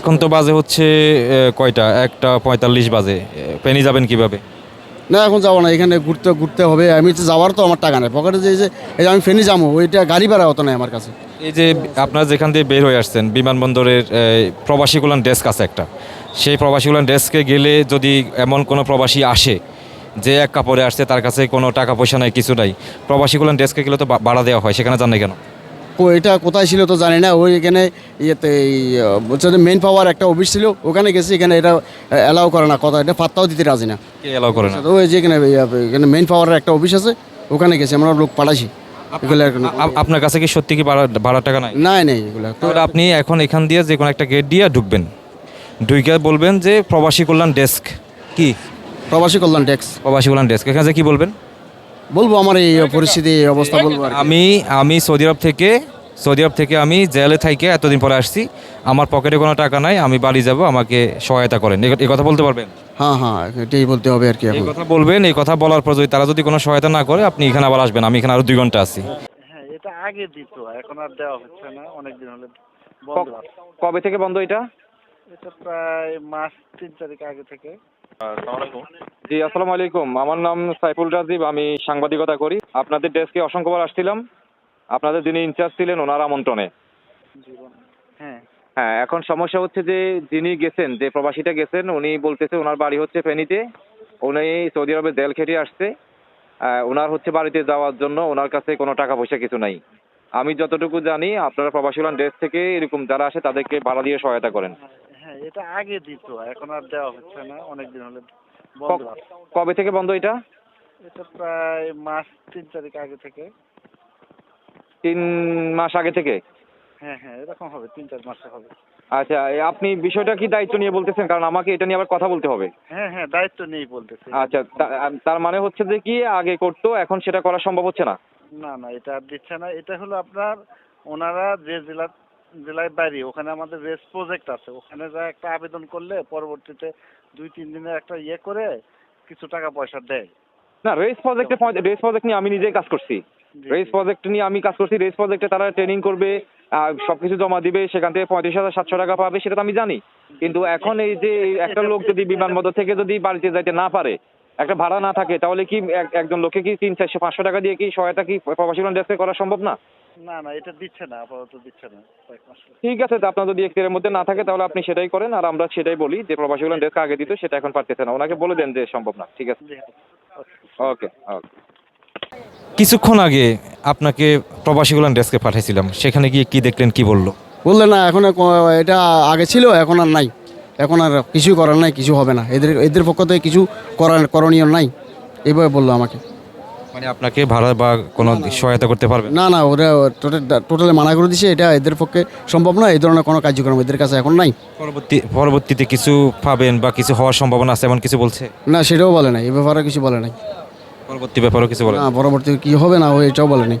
এখন তো বাজে হচ্ছে কয়টা? একটা পঁয়তাল্লিশ বাজে। ফেনী যাবেন কীভাবে? না এখন যাব না এখানে ঘুরতে ঘুরতে হবে। আমি তো যাওয়ার তো আমার টাকা নেই। পকেটে যে যে এই যে আমি ফেনি যাব ওইটা গাড়ি ভাড়া হতো না আমার কাছে। এই যে আপনারা যেখান দিয়ে বের হয়ে আসছেন বিমানবন্দরের এ, প্রবাসী কল্যাণ ডেস্ক আছে একটা। সেই প্রবাসী কল্যাণ ডেস্কে গেলে যদি এমন কোনো প্রবাসী আসে যে এক কাপড়ে আসছে তার কাছে কোনো টাকা পয়সা নাই কিছু নাই প্রবাসী কল্যাণ ডেস্কে গেলে তো ভাড়া দেওয়া হয় সেখানে জান কেন? এটা কোথায় ছিল তো জানি না। ওই এখানে ইয়েতে বলছে মেন পাওয়ার একটা অফিস ছিল। ওখানে গেছি এখানে এটা অ্যালাউ করে না। কথা এটা পাত্তাও দিতে রাজি না। এলাও করে না? ওই যে এখানে এখানে মেন পাওয়ারের একটা অফিস আছে। ওখানে গেছি আমরা লোক পাঠাইছি। আপনার কাছে কি সত্যি কি ভাড়া টাকা নাই? নাই নাই এগুলো। তো আপনি এখন এখান দিয়ে যে কোনো একটা গেট দিয়ে ঢুকবেন। ঢুকে বলবেন যে প্রবাসী কল্যাণ ডেস্ক। কি? প্রবাসী কল্যাণ ডেস্ক। প্রবাসী কল্যাণ ডেস্ক। এখানে যে কি বলবেন? বলব আমার এই পরিস্থিতি অবস্থা বলব আমি আমি সৌদি আরব থেকে সৌদি আরব থেকে আমি জেলে থাইকে এতদিন পরে আসছি। আমার পকেটে কোনো টাকা নাই আমি বাড়ি যাব আমাকে সহায়তা করেন। এই- কথা বলতে পারবেন? হ্যাঁ হ্যাঁ এটাই বলতে হবে আর কি এই কথা বলবেন এই কথা বলার পর যদি তারা যদি কোনো সহায়তা না করে আপনি এখানে আবার আসবেন। আমি এখানে আরও দুই ঘণ্টা আছি। হ্যাঁ এটা আগে দিত এখন আর দেওয়া হচ্ছে না অনেকদিন হলে বন্ধ আছে। কবে থেকে বন্ধ এটা? এটা প্রায় মাস তিন তারিখ আগে থেকে। জি আসসালামু আলাইকুম। আমার নাম সাইফুল রাজীব আমি সাংবাদিকতা করি। আপনাদের ডেস্কে অসংখ্যবার আসছিলাম। আপনাদের যিনি ইনচার্জ ছিলেন ওনার আমন্ত্রণে। হ্যাঁ। হ্যাঁ এখন সমস্যা হচ্ছে যে যিনি গেছেন যে প্রবাসীটা গেছেন উনি বলতেছে ওনার বাড়ি হচ্ছে ফেনীতে। উনি সৌদি আরবে জেল খেটে আসছে। আহ, ওনার হচ্ছে বাড়িতে যাওয়ার জন্য ওনার কাছে কোনো টাকা পয়সা কিছু নাই। আমি যতটুকু জানি আপনারা প্রবাসী কল্যাণ ডেস্ক থেকে এরকম যারা আসে তাদেরকে ভাড়া দিয়ে সহায়তা করেন। হ্যাঁ এটা আগে দিত এখন আর দেওয়া হচ্ছে না অনেকদিন হলে বন্ধ আছে। কবে থেকে বন্ধ এটা? এটা প্রায় মাস তিন তারিখ আগে থেকে। তিন মাস আগে থেকে? হ্যাঁ হ্যাঁ এরকম হবে তিন চার মাসে হবে। আচ্ছা এ আপনি বিষয়টা কি দায়িত্ব নিয়ে বলতেছেন? কারণ আমাকে এটা নিয়ে আবার কথা বলতে হবে। হ্যাঁ হ্যাঁ দায়িত্ব নেই বলতেছে। আচ্ছা তা- তার মানে হচ্ছে যে কি আগে করতো এখন সেটা করা সম্ভব হচ্ছে না? না না এটা আর দিচ্ছে না। এটা হলো আপনার ওনারা যে জেলা জেলায় বাইরে ওখানে আমাদের রেস প্রজেক্ট আছে। ওখানে যা একটা আবেদন করলে পরবর্তীতে দুই তিন দিনের একটা ইয়ে করে কিছু টাকা পয়সা দেয়। না রেস প্রজেক্টে রেস প্রজেক্ট নিয়ে আমি নিজেই কাজ করছি। রেস প্রজেক্ট নিয়ে আমি কাজ করছি। রেস প্রজেক্টে তারা ট্রেনিং করবে সবকিছু জমা দিবে সেখান থেকে পঁয়ত্রিশ হাজার সাতশো টাকা পাবে সেটা তো আমি জানি। কিন্তু এখন এই যে একটা লোক যদি বিমানবন্দর থেকে যদি বাড়িতে যাইতে না পারে একটা ভাড়া না থাকে তাহলে কি এক- একজন লোককে কি তিন চারশো পাঁচশো টাকা দিয়ে কি সহায়তা কি প্রবাসী ডেস্কে করা সম্ভব না? না না এটা দিচ্ছে না আপাতত দিচ্ছে না। ঠিক আছে তো আপনার যদি এর মধ্যে না থাকে তাহলে আপনি সেটাই করেন আর আমরা সেটাই বলি যে প্রবাসী ডেস্ক আগে দিত সেটা এখন পারতেছে না। ওনাকে বলে দেন যে সম্ভব না ঠিক আছে? ওকে। ওকে কিছুক্ষণ আগে আপনাকে প্রবাসী কল্যাণ ডেস্কে পাঠাইছিলাম সেখানে গিয়ে কি দেখলেন কি বলল? বললে না এখন এটা আগে ছিল এখন আর নাই। এখন আর কিছু করার নাই কিছু হবে না। এদের এদের পক্ষ থেকে কিছু করার করণীয় নাই। এইভাবে বলল আমাকে। মানে আপনাকে ভাড়া বা কোনো সহায়তা করতে পারবে? না না ওরা টোটালি মানা করে দিছে এটা এদের পক্ষে সম্ভব নয় এই ধরনের কোনো কার্যক্রম এদের কাছে এখন নাই। পরবর্তী পরবর্তীতে কিছু পাবেন বা কিছু হওয়ার সম্ভাবনা আছে এমন কিছু বলছে? না সেটাও বলে নাই এ ব্যাপারে কিছু বলে নাই। পরবর্তী ব্যাপারেও কিছু বলে না পরবর্তী কি হবে না ও এটাও বলে নাই।